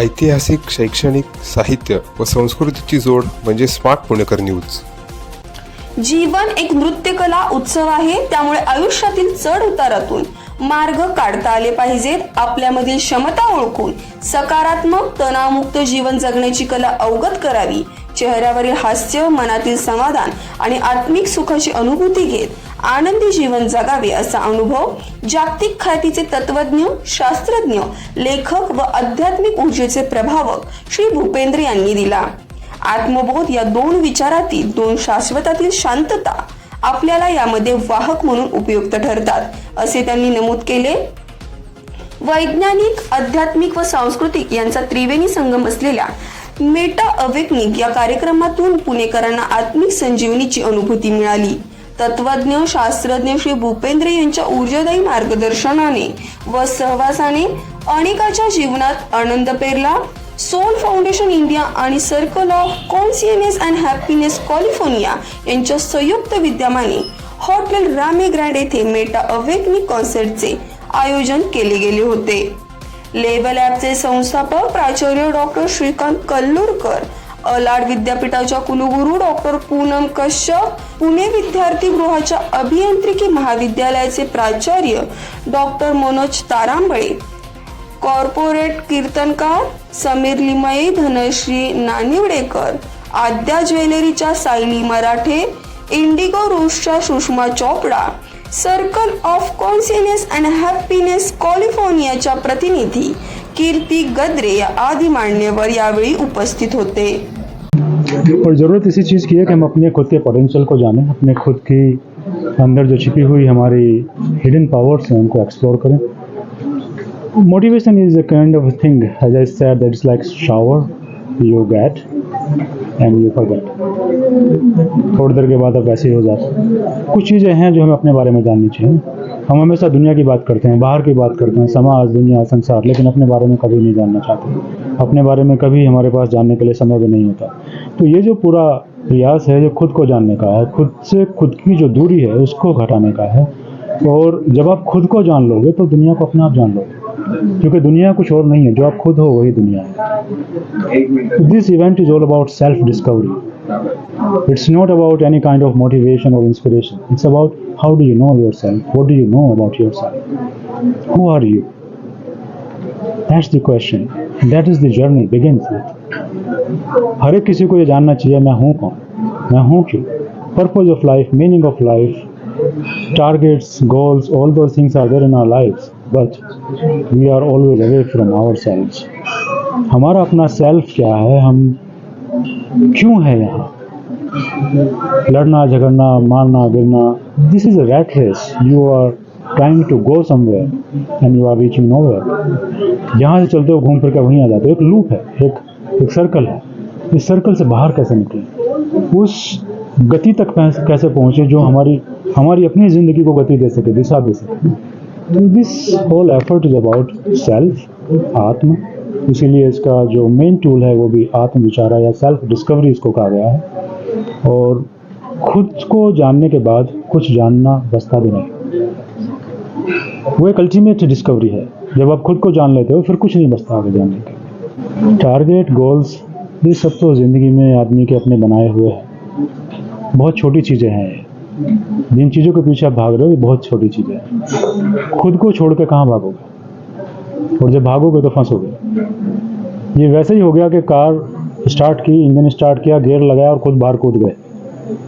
ऐतिहासिक शैक्षणिक साहित्य व संस्कृतीची जोड म्हणजे स्मार्ट पुणेकर न्यूज. जीवन एक नृत्यकला उत्सव आहे त्यामुळे आयुष्यातील चढ उतारातून मार्ग काढता आले पाहिजेत आपल्यामधील क्षमता ओळखून सकारात्मक तणावमुक्त जीवन जगण्याची कला अवगत करावी चेहऱ्यावरील हास्य मनातील समाधान आणि आत्मिक सुखाची अनुभूती घेत आनंदी जीवन जगावे असा अनुभव जागतिक ख्यातीचे तत्वज्ञ शास्त्रज्ञ लेखक व आध्यात्मिक ऊर्जेचे प्रभावक श्री भूपेंद्र यांनी दिला. आत्मबोध या दोन विचारातील दोन शाश्वतातील शांतता आपल्याला यामध्ये वाहक म्हणून उपयुक्त ठरतात असे त्यांनी नमूद केले. वैज्ञानिक आध्यात्मिक व सांस्कृतिक यांचा त्रिवेणी संगम असलेल्या मेटा अवेकनिक या कार्यक्रमातून पुणेकरांना आत्मिक संजीवनीची अनुभूती मिळाली. तत्वज्ञ शास्त्रज्ञ श्री भूपेंद्र यांच्या ऊर्जादायी मार्गदर्शनाने व सहवासाने अनेकाच्या जीवनात आनंद पेरला. सोल फाउंडेशन इंडिया आणि circle of consciousness and happiness California यांच्या संयुक्त विद्यमाने हॉटेल रामे ग्रँड येथे मेटा अवेकनिक कॉन्सर्टचे आयोजन केले गेले होते. लेवल ॲपचे संस्थापक प्राचार्य डॉक्टर श्रीकांत कल्लूरकर अलाड विद्यापीठाच्या कुलगुरू डॉक्टर पूनम कश्यप पुणे विद्यार्थी गृहाच्या अभियांत्रिकी महाविद्यालयाचे प्राचार्य डॉक्टर मनोज तारांबळे कॉर्पोरेट कीर्तनकार समीर लिमये धनश्री नानिवडेकर आद्या ज्वेलरीच्या Sayali Marathe Indigo रूसच्या Sushma Chopda circle of consciousness and happiness कॉलिफोर्नियाच्या प्रतिनिधी कीर्ती गद्रे या आदी मान्यवर यावेळी उपस्थित होते. और ज़रूरत इसी चीज़ की है कि हम अपने खुद के पोटेंशियल को जानें, अपने खुद की अंदर जो छिपी हुई हमारी हिडन पावर्स हैं, उनको एक्सप्लोर करें। Motivation is a kind of thing as I said that is like shower you get and you forget थोड़ी देर के बाद अब वैसे ही हो जाते कुछ चीज़ें हैं जो हमें अपने बारे में जाननी चाहिए। हम हमेशा दुनिया की बात करते हैं बाहर की बात करते हैं समाज दुनिया संसार लेकिन अपने बारे में कभी नहीं जानना चाहते। अपने बारे में कभी हमारे पास जानने के लिए समय भी नहीं होता। तो ये जो पूरा प्रयास है जो खुद को जानने का है खुद से खुद की जो दूरी है उसको घटाने का है। और जब आप खुद को जान लोगे तो दुनिया को अपने आप जान लोगे। क्योंकि दुनिया कुछ और नहीं है जो आप खुद हो वही दुनिया है। This event is all about self discovery it's not about any kind of motivation or inspiration it's about how do you know yourself what do you know about yourself who are you that's the question that is the journey begins with हर एक किसी को ये जानना चाहिए मैं हूँ कौन मैं हूँ क्यों purpose of life meaning of life targets goals all those things are there in our lives but we are always away from ourselves हमारा अपना सेल्फ क्या है हम क्यों है यहाँ? लड़ना, झगड़ना, मारना, गिरना this is a rat race you are trying to go somewhere and you are reaching nowhere यहाँ से चलते हो, घूम फिर के वहीं आ जाते हो। एक लूप है, एक एक सर्कल है। इस सर्कल से बाहर कैसे निकले? उस गति तक कैसे पहुँचे जो हमारी हमारी अपनी ज़िंदगी को गति दे सके, दिशा दे सके? This whole effort is about self आत्म। इसीलिए इसका जो मेन टूल है, वो भी आत्म विचारा या सेल्फ डिस्कवरी इसको कहा गया है। और खुद को जानने के बाद कुछ जानना बसता भी नहीं। वो एक अल्टीमेट डिस्कवरी है। जब आप खुद को जान लेते हो, फिर कुछ नहीं बचता आगे जानने के। टारगेट गोल्स ये सब तो ज़िंदगी में आदमी के अपने बनाए हुए हैं। बहुत छोटी चीज़ें हैं जिन चीज़ों के पीछे आप भाग रहे हो, ये बहुत छोटी चीज़ें हैं। खुद को छोड़ के कहाँ भागोगे? और जब भागोगे तो फंसोगे। ये वैसे ही हो गया कि कार स्टार्ट की इंजन स्टार्ट किया गियर लगाया और खुद बाहर कूद गए।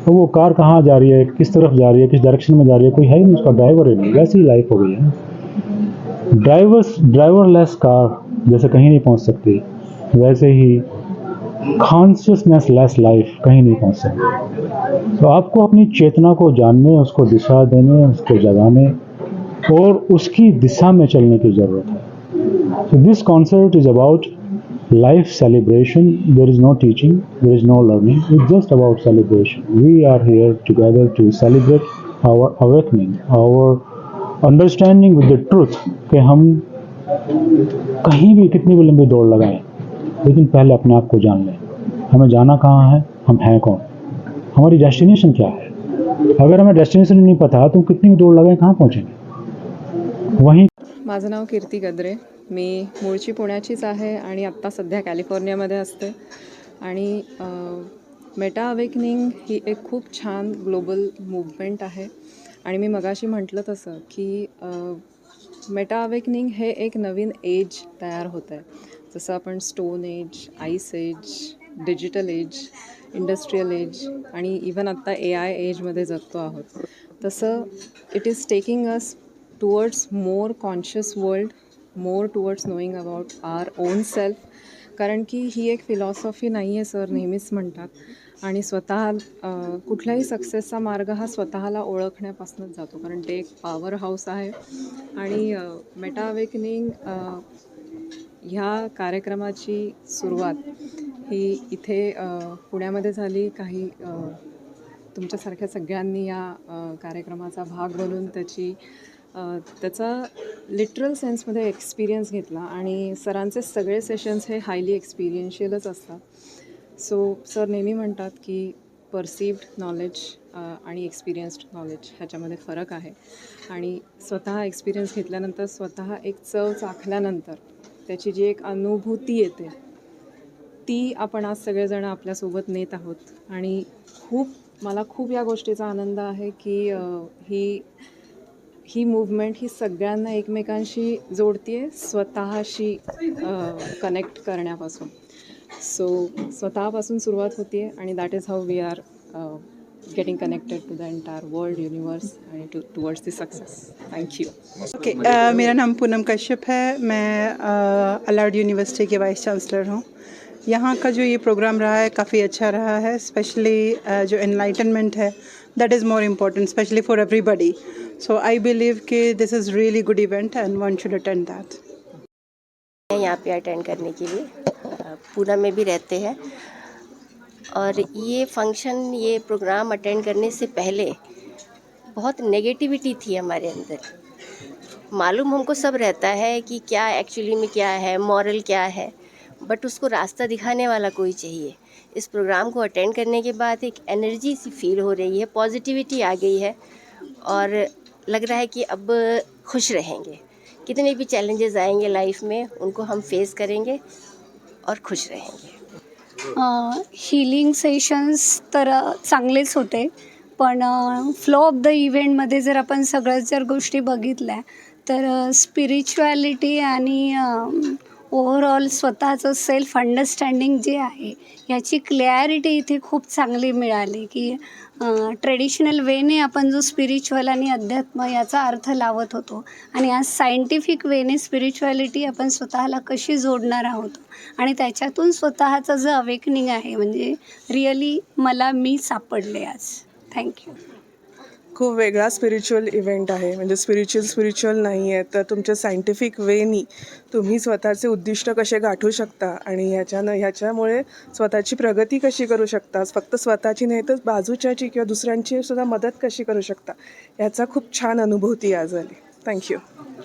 तो वो कार कहाँ जा रही है, किस तरफ़ जा रही है, किस डायरेक्शन में जा रही है, कोई है ही नहीं उसका ड्राइवर है नहीं। वैसी ही लाइफ हो गई है। ड्राइवर्स ड्राइवर लेस कार जैसे कहीं नहीं पहुँच सकती, वैसे ही कॉन्शियसनेस लेस लाइफ कहीं नहीं पहुँच सकती। तो आपको अपनी चेतना को जानने, उसको दिशा देने, उसको जगाने और उसकी दिशा में चलने की ज़रूरत है। So this concert is about life celebration. There is no teaching, there is no learning. It's just about celebration. We are here together to celebrate our awakening, our understanding with the truth कि हम कहीं भी कितनी भी लंबी दौड़ लगाएँ लेकिन पहले अपने आप को जान लें हमें जाना कहाँ है हम हैं कौन हमारी डेस्टिनेशन क्या है अगर हमें डेस्टिनेशन नहीं पता तो कितनी भी दौड़ लगाएँ कहाँ पहुँचेंगे वहीं माझं नाव कीर्ती गद्रे. मी मूळची पुण्याचीच आहे आणि आत्ता सध्या कॅलिफोर्नियामध्ये असते. आणि मेटा अवेकनिंग ही एक खूप छान ग्लोबल मूवमेंट आहे. आणि मी मगाशी म्हटलं तसं की मेटा अवेकनिंग हे एक नवीन एज तयार होतं आहे जसं आपण stone age ice age digital age industrial age आणि इवन आत्ता ए आय एजमध्ये जगतो आहोत. तसं it is taking us towards more conscious world more towards knowing about our own self कारण की ही एक फिलॉसॉफी नाही आहे सर नेहमीच म्हणतात. आणि स्वतः कुठलाही कुठल्याही सक्सेसचा मार्ग हा स्वतःला ओळखण्यापासूनच जातो. कारण ते एक पॉवर हाऊस आहे. आणि मेटा अवेकनिंग ह्या कार्यक्रमाची सुरुवात ही इथे पुण्यामध्ये झाली. काही तुमच्यासारख्या सगळ्यांनी या कार्यक्रमाचा भाग बनून त्याची त्याचा लिटरल सेन्समध्ये एक्सपिरियन्स घेतला आणि सरांचे सगळे सेशन्स हे हायली एक्सपिरियन्शियलच असतात. सो सर नेहमी म्हणतात की परसिव्ड नॉलेज आणि एक्सपिरियन्स्ड नॉलेज ह्याच्यामध्ये फरक आहे. आणि स्वतः एक्सपिरियन्स घेतल्यानंतर स्वतः एक चव चाखल्यानंतर त्याची जी एक अनुभूती येते ती आपण आज सगळेजण आपल्यासोबत नेत आहोत. आणि खूप मला खूप या गोष्टीचा आनंद आहे की ही ही मूवमेंट ही सगळ्यांना एकमेकांशी जोडते स्वतःशी कनेक्ट करण्यापासून. सो स्वतःपासून सुरुवात होते आणि that is how we are getting connected to the entire world universe आणि to towards the success thank you okay मेरा नाम पूनम कश्यप है। मैं अलाउड यूनिवर्सिटी के वाइस चांसलर हूँ। यहाँ का जो ये प्रोग्राम रहा है, काफ़ी अच्छा रहा है स्पेशली जो एनलाइटनमेंट है that is more important specially for everybody so I believe कि this is really good event and one should attend that हैं यहाँ पे अटेंड करने के लिए पूना में भी रहते हैं। और ये फ़ंक्शन ये प्रोग्राम अटेंड करने से पहले बहुत नेगेटिविटी थी हमारे अंदर। मालूम हमको सब रहता है कि क्या एक्चुअली में क्या है मॉरल क्या है बट उसको रास्ता दिखाने वाला कोई चाहिए। इस प्रोग्राम को अटेंड करने के बाद एक एनर्जी सी फील हो रही है, पॉजिटिविटी आ गई है और लग रहा है कि अब खुश रहेंगे। कितने भी चैलेंजेस आएँगे लाइफ में, उनको हम फेस करेंगे और खुश रहेंगे। हिलिंग सेशन्स तर चांगलेच होते, पण फ्लो ऑफ़ द इव्हेंटमध्ये जर आपण सगळ्याच जर गोष्टी बघितल्या, तर स्पिरिच्युॲलिटी आणि ओव्हरऑल स्वतःचं सेल्फ अंडरस्टँडिंग जे आहे याची क्लॅरिटी इथे खूप चांगली मिळाली की ट्रेडिशनल वेने आपण जो स्पिरिच्युअल आणि अध्यात्म याचा अर्थ लावत होतो आणि आज सायंटिफिक वेने स्पिरिच्युअलिटी आपण स्वतःला कशी जोडणार आहोत आणि त्याच्यातून स्वतःचं जे अवेकनिंग आहे म्हणजे रिअली मला मी सापडले आज. थँक्यू खूप वेगळा स्पिरिच्युअल इव्हेंट आहे. म्हणजे स्पिरिच्युअल स्पिरिच्युअल नाही आहे तर तुमच्या सायंटिफिक वेनी तुम्ही स्वतःचे उद्दिष्ट कसे गाठू शकता? आणि ह्याच्यानं ह्याच्यामुळे स्वतःची प्रगती कशी करू शकता? फक्त स्वतःची नाही तर बाजूच्याची किंवा दुसऱ्यांची सुद्धा मदत कशी करू शकता? याचा खूप छान अनुभूती आज आली. थँक्यू